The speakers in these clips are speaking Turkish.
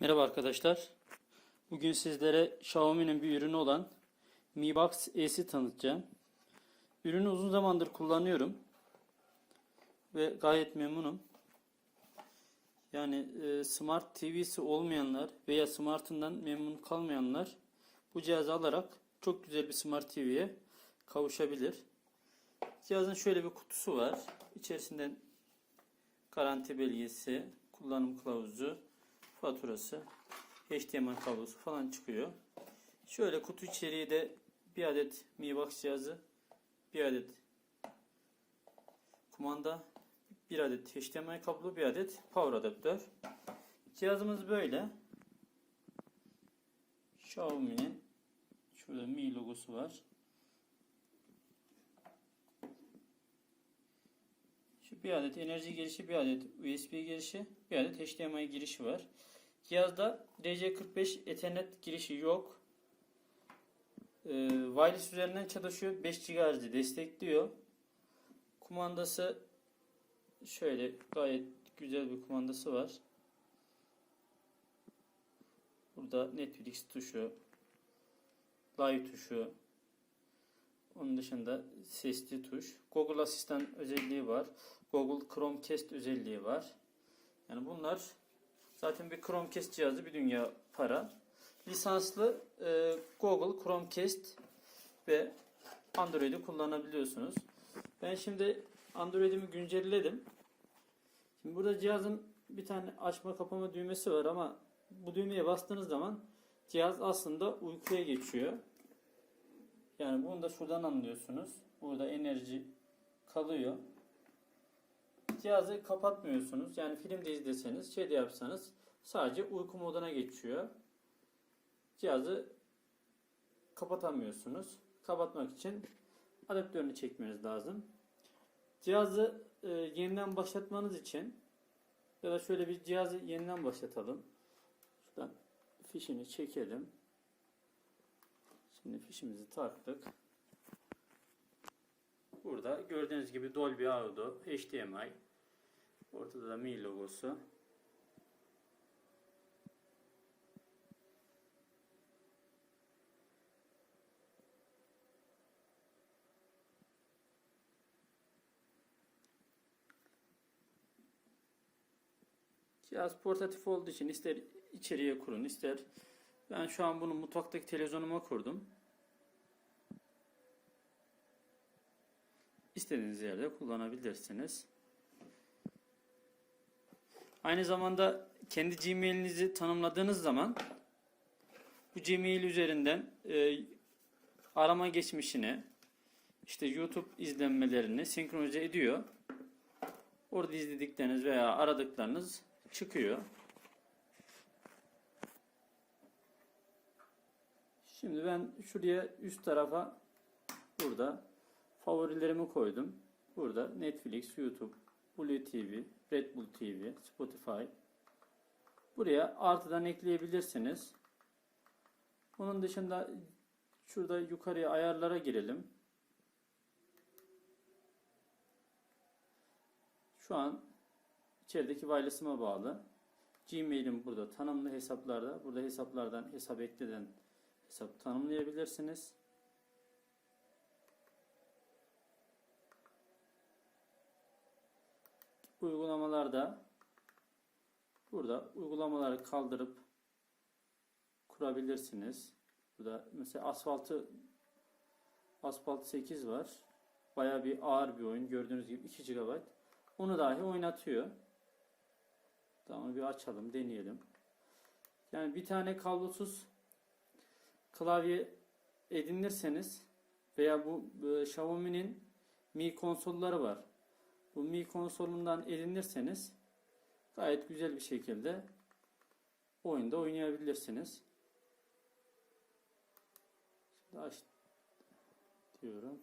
Merhaba arkadaşlar. Bugün sizlere Xiaomi'nin bir ürünü olan Mi Box S'i tanıtacağım. Ürünü uzun zamandır kullanıyorum. Ve gayet memnunum. Yani e, Smart TV'si olmayanlar veya Smart'ından memnun kalmayanlar bu cihazı alarak çok güzel bir Smart TV'ye kavuşabilir. Cihazın şöyle bir kutusu var. İçerisinden garanti belgesi, kullanım kılavuzu, faturası, HDMI kablosu falan çıkıyor. Şöyle kutu içeriği de bir adet Mi Box cihazı, bir adet kumanda, bir adet HDMI kablo, bir adet power adaptör. Cihazımız böyle. Xiaomi'nin şurada Mi logosu var. Şu bir adet enerji girişi, bir adet USB girişi, bir adet HDMI girişi var. Cihazda RJ45 Ethernet girişi yok. Ee, wireless üzerinden çalışıyor. 5 GHz destekliyor. Kumandası şöyle gayet güzel bir kumandası var. Burada Netflix tuşu, Live tuşu, onun dışında sesli tuş. Google Asistan özelliği var. Google Chromecast özelliği var. Yani bunlar zaten bir Chromecast cihazı bir dünya para. Lisanslı e, Google Chromecast ve Android'i kullanabiliyorsunuz. Ben şimdi Android'imi güncelledim. Şimdi burada cihazın bir tane açma kapama düğmesi var ama bu düğmeye bastığınız zaman cihaz aslında uykuya geçiyor. Yani bunu da şuradan anlıyorsunuz. Burada enerji kalıyor. Cihazı kapatmıyorsunuz. Yani film de izleseniz, şey de yapsanız sadece uyku moduna geçiyor. Cihazı kapatamıyorsunuz. Kapatmak için adaptörünü çekmeniz lazım. Cihazı e, yeniden başlatmanız için ya da şöyle bir cihazı yeniden başlatalım. Şuradan fişini çekelim. Şimdi fişimizi taktık. Burada gördüğünüz gibi Dolby Audio, HDMI, ortada da Mi logosu. Cihaz portatif olduğu için ister içeriye kurun, ister ben şu an bunu mutfaktaki televizyonuma kurdum. İstediğiniz yerde kullanabilirsiniz. Aynı zamanda kendi Gmail'inizi tanımladığınız zaman bu Gmail üzerinden e, arama geçmişini işte YouTube izlenmelerini senkronize ediyor. Orada izledikleriniz veya aradıklarınız çıkıyor. Şimdi ben şuraya üst tarafa burada favorilerimi koydum. Burada Netflix, YouTube, Blue TV, Red Bull TV, Spotify. Buraya artıdan ekleyebilirsiniz. Onun dışında şurada yukarıya ayarlara girelim. Şu an içerideki wireless'ıma bağlı. Gmail'im burada tanımlı hesaplarda. Burada hesaplardan hesap ekleden hesap tanımlayabilirsiniz. Uygulamalarda burada uygulamaları kaldırıp kurabilirsiniz. Burada mesela asfaltı asfalt 8 var. Baya bir ağır bir oyun. Gördüğünüz gibi 2 GB. Onu dahi oynatıyor. Tamam bir açalım, deneyelim. Yani bir tane kablosuz klavye edinirseniz veya bu e, Xiaomi'nin Mi konsolları var. Bu Mi konsolundan edinirseniz gayet güzel bir şekilde oyunda oynayabilirsiniz. Şimdi aç diyorum.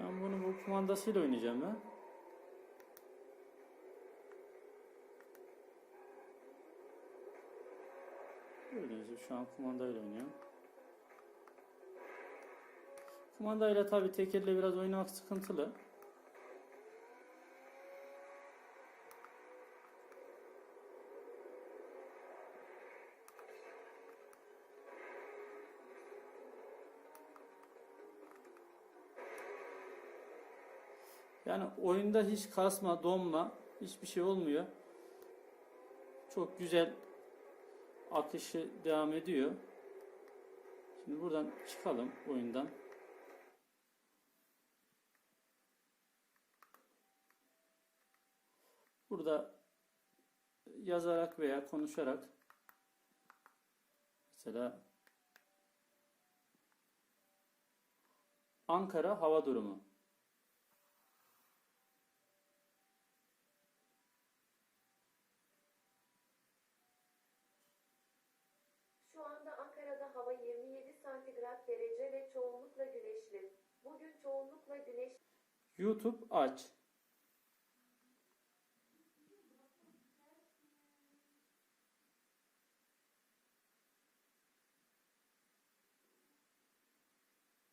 Ben bunu bu kumandasıyla oynayacağım ben. Gördüğünüz gibi şu an kumandayla oynuyorum. Kumandayla tabi tek elle biraz oynamak sıkıntılı. Yani oyunda hiç kasma, donma, hiçbir şey olmuyor. Çok güzel akışı devam ediyor. Şimdi buradan çıkalım oyundan. Burada yazarak veya konuşarak mesela Ankara hava durumu. YouTube aç.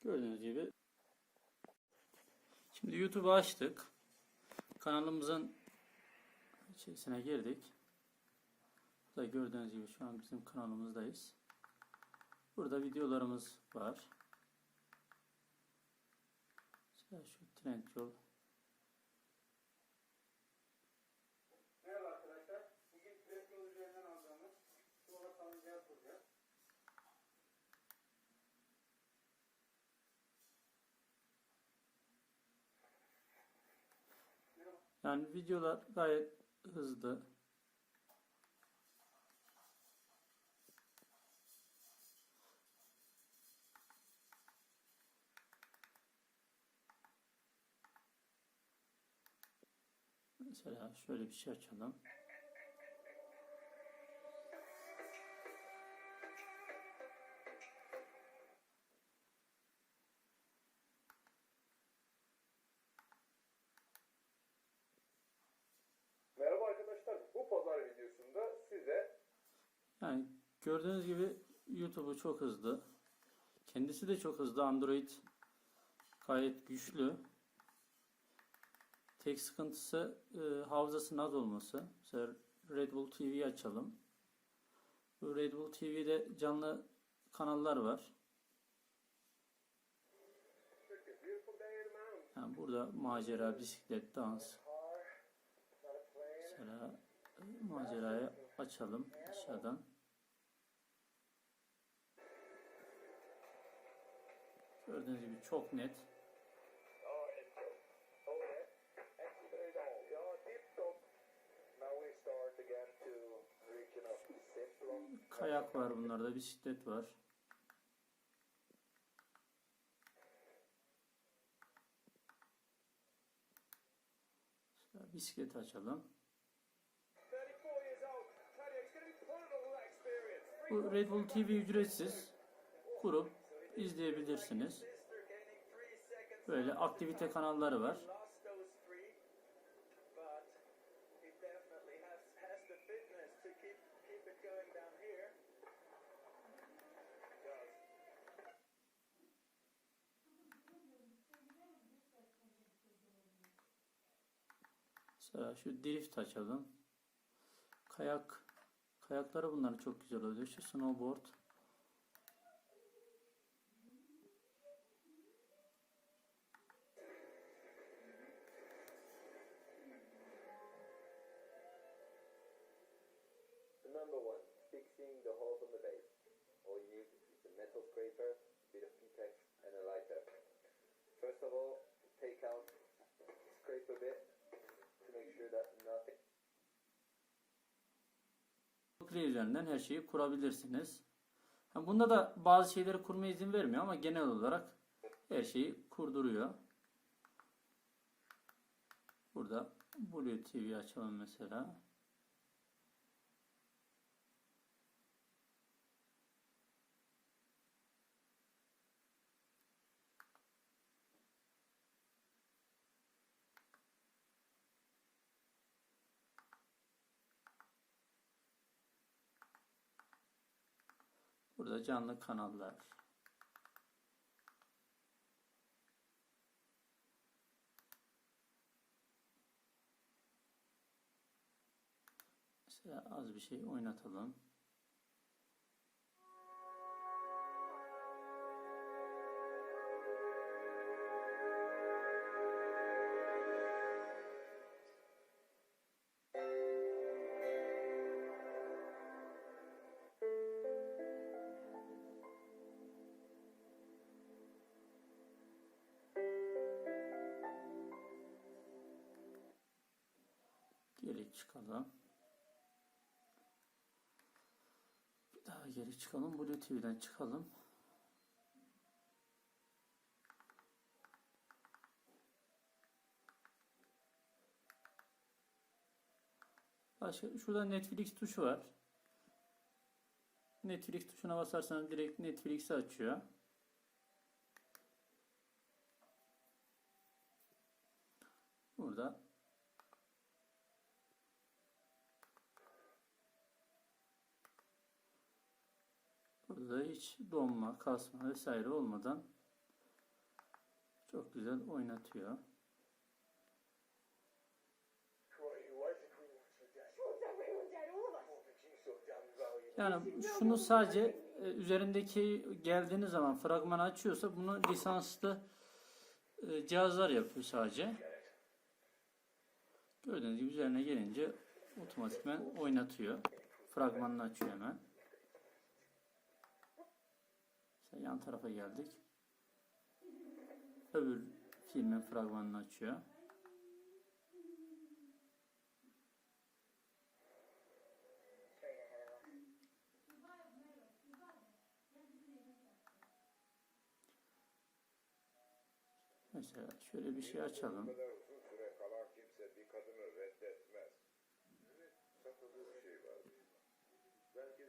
Gördüğünüz gibi. Şimdi YouTube'u açtık. Kanalımızın içerisine girdik. Burada gördüğünüz gibi şu an bizim kanalımızdayız. Burada videolarımız var. Mesela şu Trendyol. Merhaba arkadaşlar. Bugün Trendyol üzerinden aldığımız sola salıncağı kuracağız. Yani videolar gayet hızlı. Mesela şöyle bir şey açalım. Merhaba arkadaşlar. Bu pazar videosunda size Yani gördüğünüz gibi YouTube'u çok hızlı. Kendisi de çok hızlı. Android gayet güçlü. Tek sıkıntısı e, hafızasının az olması. Mesela Red Bull TV'yi açalım. Bu Red Bull TV'de canlı kanallar var. Yani burada macera, bisiklet, dans. Mesela e, macerayı açalım aşağıdan. Gördüğünüz gibi çok net. Kayak var bunlarda, bisiklet var. Bisiklet açalım. 34 years old. Tell you, he's going to be pulling all that experience. Bu Red Bull TV ücretsiz. Kurup izleyebilirsiniz. Böyle aktivite kanalları var. Mesela şu drift açalım. Kayak. Kayakları bunların çok güzel oluyor. Şu snowboard. Number one, fixing the holes on the base. All you need is a metal scraper, bit of P-Tex, and a lighter. First of all, take out, scrape a bit Play üzerinden her şeyi kurabilirsiniz. Bunda da bazı şeyleri kurmaya izin vermiyor ama genel olarak her şeyi kurduruyor. Burada Blue TV açalım mesela. Burada canlı kanallar. Mesela az bir şey oynatalım. Çıkalım. Bir daha geri çıkalım. Blue TV'den çıkalım. Başka, şurada Netflix tuşu var. Netflix tuşuna basarsanız direkt Netflix'i açıyor. Burada Burada donma, kasma vesaire olmadan çok güzel oynatıyor. Yani şunu sadece e, üzerindeki geldiğiniz zaman fragmanı açıyorsa bunu lisanslı e, cihazlar yapıyor sadece. Gördüğünüz gibi üzerine gelince otomatikman oynatıyor. Fragmanını açıyor hemen. Mesela yan tarafa geldik. Öbür filmin fragmanını açıyor. Mesela şöyle bir şey açalım. kadar uzun bir kadını şey var. Belki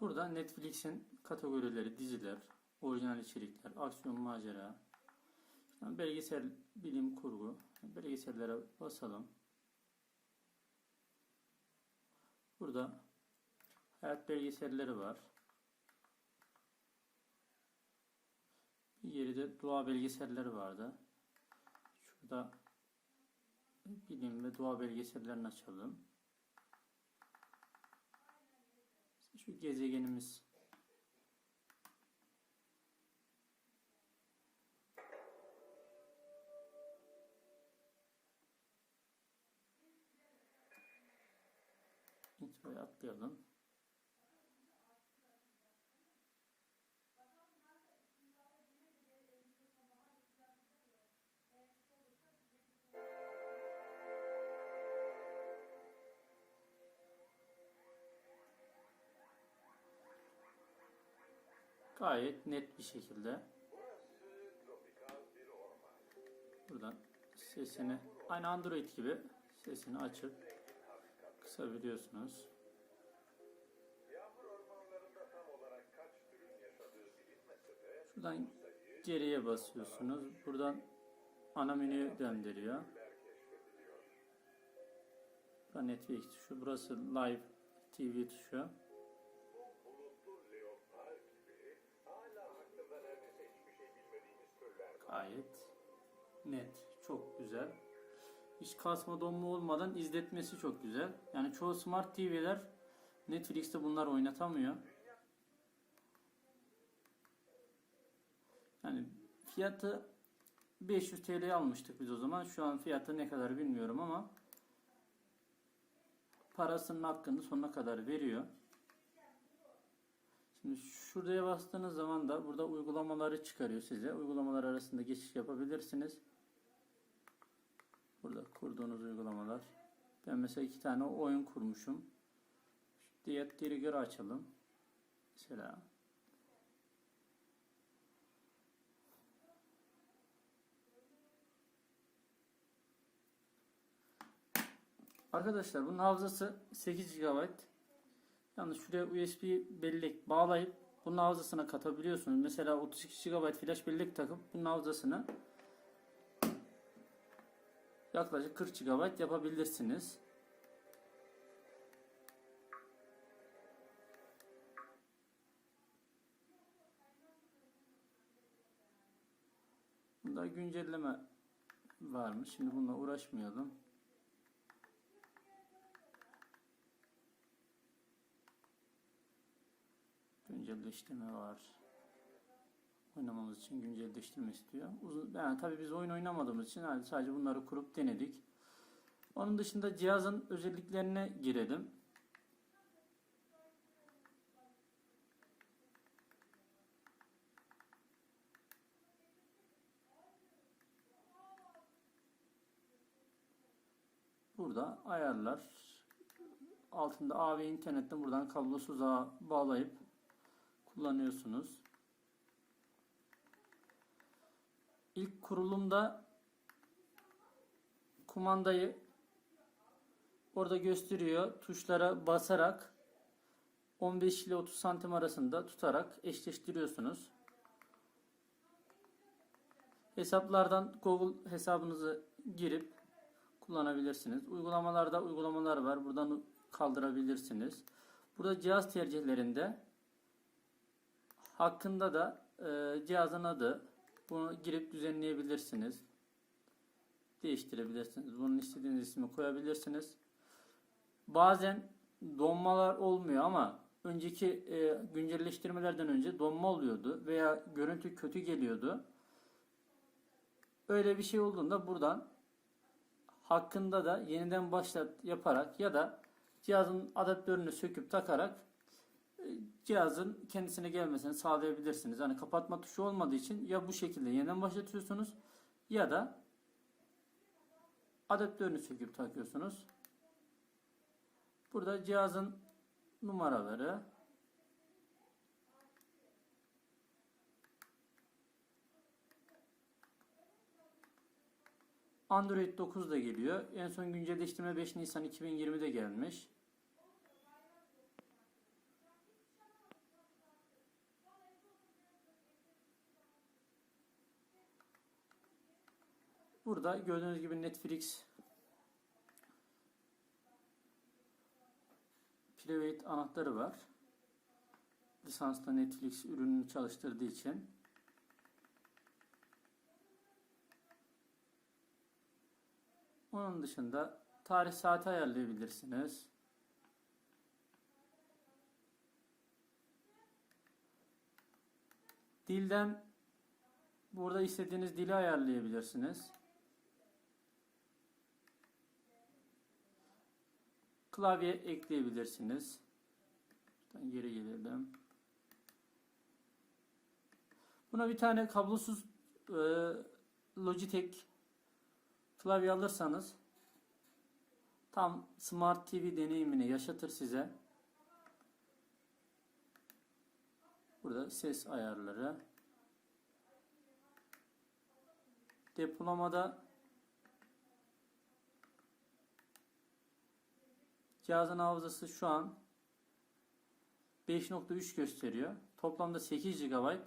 Burada Netflix'in kategorileri, diziler, orijinal içerikler, aksiyon, macera, belgesel, bilim kurgu, belgesellere basalım. Burada hayat belgeselleri var. Bir geride doğa belgeselleri vardı. Şurada bilim ve doğa belgesellerini açalım. Şu gezegenimiz introya atlayalım. Gayet net bir şekilde buradan sesini aynı Android gibi sesini açıp kısabiliyorsunuz. Şuradan geriye basıyorsunuz. Buradan ana menüye döndürüyor. Şurada Netflix tuşu. Burası Live TV tuşu. Gayet net. Çok güzel. Hiç kasma donma olmadan izletmesi çok güzel. Yani çoğu smart TV'ler Netflix'te bunlar oynatamıyor. Yani fiyatı 500 TL almıştık biz o zaman. Şu an fiyatı ne kadar bilmiyorum ama parasının hakkını sonuna kadar veriyor. Şimdi şuraya bastığınız zaman da burada uygulamaları çıkarıyor size. Uygulamalar arasında geçiş yapabilirsiniz. Burada kurduğunuz uygulamalar. Ben mesela iki tane oyun kurmuşum. Diğer Trigger'ı açalım. Mesela Arkadaşlar bunun hafızası 8 GB. Yalnız şuraya USB bellek bağlayıp bunun hafızasına katabiliyorsunuz. Mesela 32 GB flash bellek takıp bunun hafızasını yaklaşık 40 GB yapabilirsiniz. Bunda güncelleme varmış. Şimdi bununla uğraşmayalım. Güncelleştirme var. Oynamamız için güncelleştirme istiyor. Uzun, yani tabii biz oyun oynamadığımız için yani sadece bunları kurup denedik. Onun dışında cihazın özelliklerine girelim. Burada ayarlar altında AV internetten buradan kablosuz ağa bağlayıp kullanıyorsunuz. İlk kurulumda kumandayı orada gösteriyor. Tuşlara basarak 15 ile 30 santim arasında tutarak eşleştiriyorsunuz. Hesaplardan Google hesabınızı girip kullanabilirsiniz. Uygulamalarda uygulamalar var. Buradan kaldırabilirsiniz. Burada cihaz tercihlerinde hakkında da e, cihazın adı bunu girip düzenleyebilirsiniz. Değiştirebilirsiniz. Bunun istediğiniz ismi koyabilirsiniz. Bazen donmalar olmuyor ama önceki e, güncelleştirmelerden önce donma oluyordu veya görüntü kötü geliyordu. Öyle bir şey olduğunda buradan hakkında da yeniden başlat yaparak ya da cihazın adaptörünü söküp takarak cihazın kendisine gelmesini sağlayabilirsiniz. Hani kapatma tuşu olmadığı için ya bu şekilde yeniden başlatıyorsunuz ya da adaptörünü söküp takıyorsunuz. Burada cihazın numaraları Android 9 da geliyor. En son güncelleştirme 5 Nisan 2020'de gelmiş. Burada gördüğünüz gibi Netflix Private anahtarı var. Lisanslı Netflix ürününü çalıştırdığı için. Onun dışında tarih saati ayarlayabilirsiniz. Dilden burada istediğiniz dili ayarlayabilirsiniz. Klavye ekleyebilirsiniz. Buradan geri gelelim. Buna bir tane kablosuz e, Logitech klavye alırsanız tam Smart TV deneyimini yaşatır size. Burada ses ayarları. Depolamada cihazın hafızası şu an 5.3 gösteriyor. Toplamda 8 GB.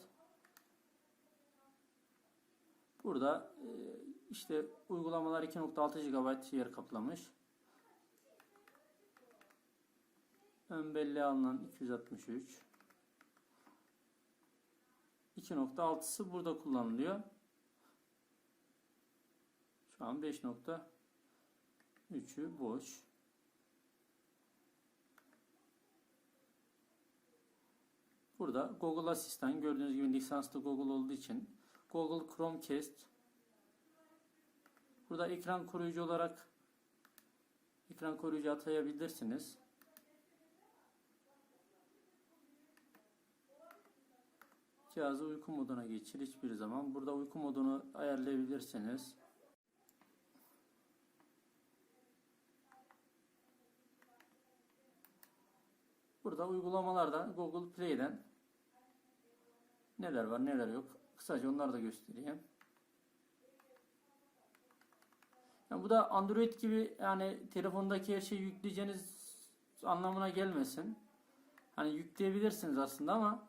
Burada e, işte uygulamalar 2.6 GB yer kaplamış. Ön belleğe alınan 263. 2.6'sı burada kullanılıyor. Şu an 5.3'ü boş. Burada Google Asistan gördüğünüz gibi lisanslı Google olduğu için Google Chromecast Burada ekran koruyucu olarak ekran koruyucu atayabilirsiniz. Cihazı uyku moduna geçir hiçbir zaman. Burada uyku modunu ayarlayabilirsiniz. Burada uygulamalarda Google Play'den neler var neler yok. Kısaca onları da göstereyim. Yani bu da Android gibi yani telefondaki her şeyi yükleyeceğiniz anlamına gelmesin. Hani yükleyebilirsiniz aslında ama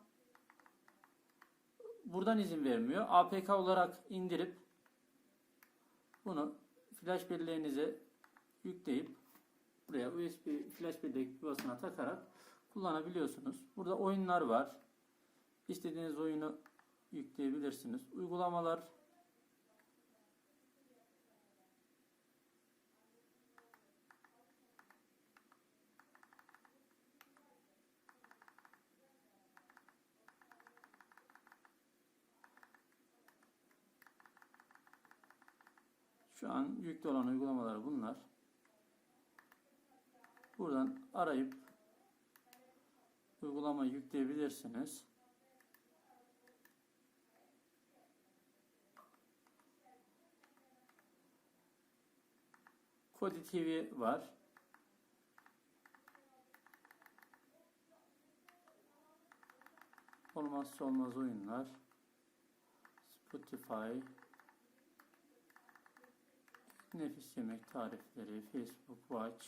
buradan izin vermiyor. APK olarak indirip bunu flash belleğinize yükleyip buraya USB flash bellek yuvasına takarak kullanabiliyorsunuz. Burada oyunlar var. İstediğiniz oyunu yükleyebilirsiniz. Uygulamalar Şu an yüklü olan uygulamalar bunlar. Buradan arayıp uygulama yükleyebilirsiniz. TV var. Olmazsa olmaz oyunlar. Spotify. Nefis yemek tarifleri, Facebook Watch,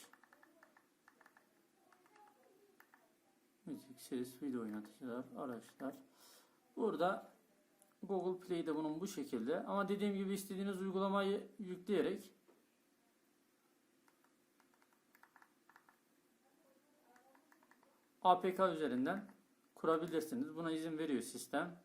müzik, ses, video oynatıcılar, araçlar. Burada Google Play'de bunun bu şekilde. Ama dediğim gibi istediğiniz uygulamayı yükleyerek APK üzerinden kurabilirsiniz. Buna izin veriyor sistem.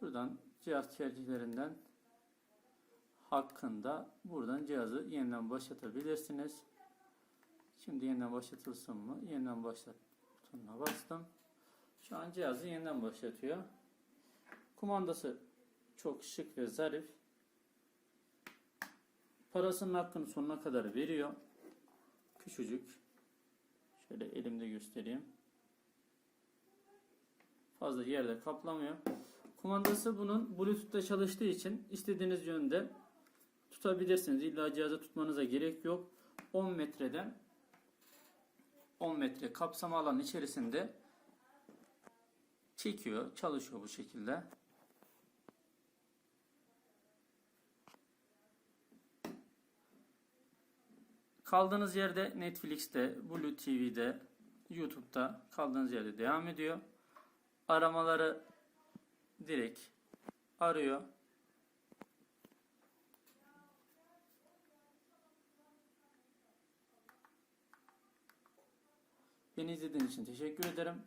Şuradan cihaz tercihlerinden hakkında buradan cihazı yeniden başlatabilirsiniz. Şimdi yeniden başlatılsın mı? Yeniden başlat butonuna bastım. Şu an cihazı yeniden başlatıyor. Kumandası çok şık ve zarif. Parasının hakkını sonuna kadar veriyor. Küçücük. Şöyle elimde göstereyim. Fazla yerde kaplamıyor. Kumandası bunun Bluetooth'ta çalıştığı için istediğiniz yönde tutabilirsiniz. İlla cihazı tutmanıza gerek yok. 10 metreden 10 metre kapsama alan içerisinde çekiyor, çalışıyor bu şekilde. Kaldığınız yerde Netflix'te, Blue TV'de, YouTube'da kaldığınız yerde devam ediyor. Aramaları direkt arıyor. Beni izlediğiniz için teşekkür ederim.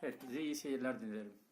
Herkese iyi seyirler dilerim.